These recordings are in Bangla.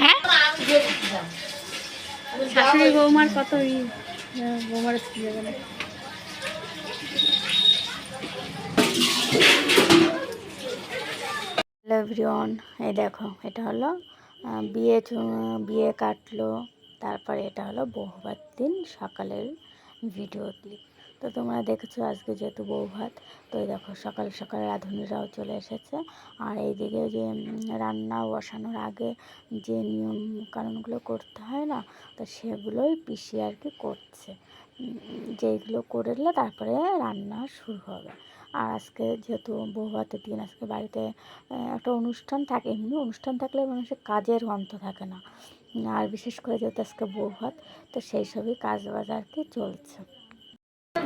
হ্যাঁ? শাশুড়ি বৌমার কত ই বৌমার গেলে। হ্যালো এভরিওয়ান এই দেখো এটা হলো বিয়ে বিয়ে কাটলো। তারপরে এটা হলো বহুবার দিন সকালের ভিডিও ক্লিপ তো তোমরা দেখেছ আজকে যেহেতু বউ ভাত তো এই দেখো সকাল সকাল রাঁধুনিরাও চলে এসেছে। আর এই এইদিকে যে রান্না বসানোর আগে যে নিয়ম কানুনগুলো করতে হয় না তো সেগুলোই পিসি আর কি করছে। উম, যেইগুলো করলে তারপরে রান্না শুরু হবে। আর আজকে যেহেতু বউ ভাতের দিন আজকে বাড়িতে একটা অনুষ্ঠান থাকে এমনি অনুষ্ঠান থাকলে মানুষের কাজের অন্ত থাকে না। আর বিশেষ করে যেহেতু আজকে বউ ভাত তো সেই সবই কাজ বাজ আর কি চলছে।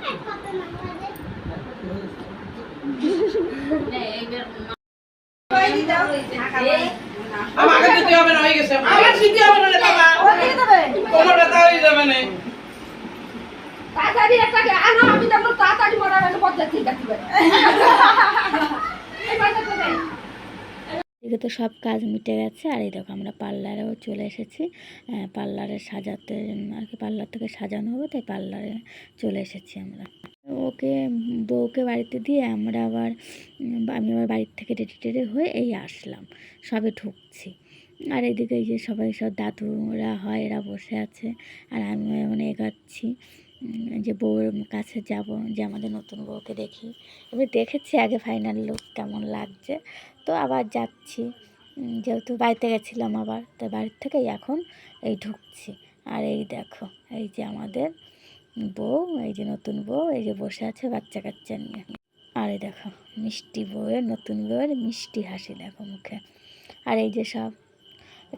আমাকে দিতে হবে না হয়ে গেছে আমার দিতে হবে না রে বাবা তোমার ব্যথা হয়ে যাবে না তাড়াতাড়ি একটা আনো আমি দেখল তাড়াতাড়ি মরার আগে পদ্ধতি দেখিবে এই পয়সা কোথায় এদিকে তো সব কাজ মিটে গেছে। আর এই দেখো আমরা পার্লারেও চলে এসেছি। পার্লারে সাজাতে আর কি পার্লার থেকে সাজানো হবে, তাই পার্লারে চলে এসেছি আমরা। ওকে, বউকে বাড়িতে দিয়ে আমরা আবার আমি আবার বাড়ির থেকে রেডি টেডি হয়ে এই আসলাম। সবে ঢুকছি। আর এদিকে এই যে সবাই সব দাদুরা হয়, এরা বসে আছে। আর আমি মানে এগাচ্ছি যে বউয়ের কাছে যাব, যে আমাদের নতুন বউকে দেখি। আমি দেখেছি আগে ফাইনাল লুক কেমন লাগছে। তো আবার যাচ্ছি। যেহেতু বাড়িতে গেছিলাম আবার, তো বাড়ির থেকেই এখন এই ঢুকছি। আর এই দেখো, এই যে আমাদের বউ, এই যে নতুন বউ, এই যে বসে আছে বাচ্চা কাচ্চা নিয়ে। আর এই দেখো, মিষ্টি বউয়ের, নতুন বউয়ের মিষ্টি হাসি দেখো মুখে। আর এই যে সব,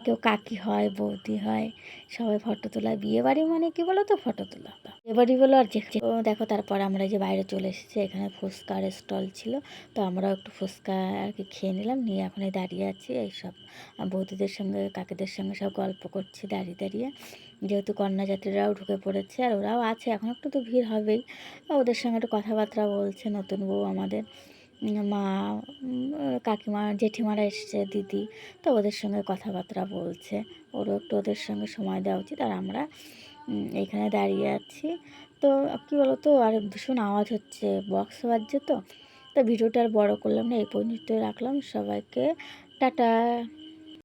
কেউ কাকি হয়, বৌদি হয়, সবাই ফটো তোলা বিয়ে বাড়ি মানে কি বলো তো ফটো তোলা। বাড়ি বলো আর দেখো তারপর আমরা যে বাইরে চলে এসেছি, এখানে ফুচকার স্টল ছিল। তো আমরাও একটু ফুচকা আর কি খেয়ে নিলাম, নিয়ে এখন দাঁড়িয়ে আছি। এইসব বৌদিদের সঙ্গে, কাকিদের সঙ্গে সব গল্প করছি দাঁড়িয়ে দাঁড়িয়ে। যেহেতু কন্যাযাত্রীরাও ঢুকে পড়েছে আর ওরাও আছে, এখন একটু তো ভিড় হবেই। ওদের সঙ্গে একটু কথাবার্তা বলছে, নতুন বউ আমাদের। মা কাকিমা, জেঠিমারা এসছে, দিদি। তো ওদের সঙ্গে কথাবার্তা বলছে। ওরও একটু ওদের সঙ্গে সময় দেওয়া উচিত। আর আমরা এখানে দাঁড়িয়ে আছি। তো, কী বলো তো আর ভীষণ আওয়াজ হচ্ছে বক্স বাজছে তো। তো ভিডিওটা আর বড়ো করলাম না, এই পর্যন্ত রাখলাম। সবাইকে টাটা।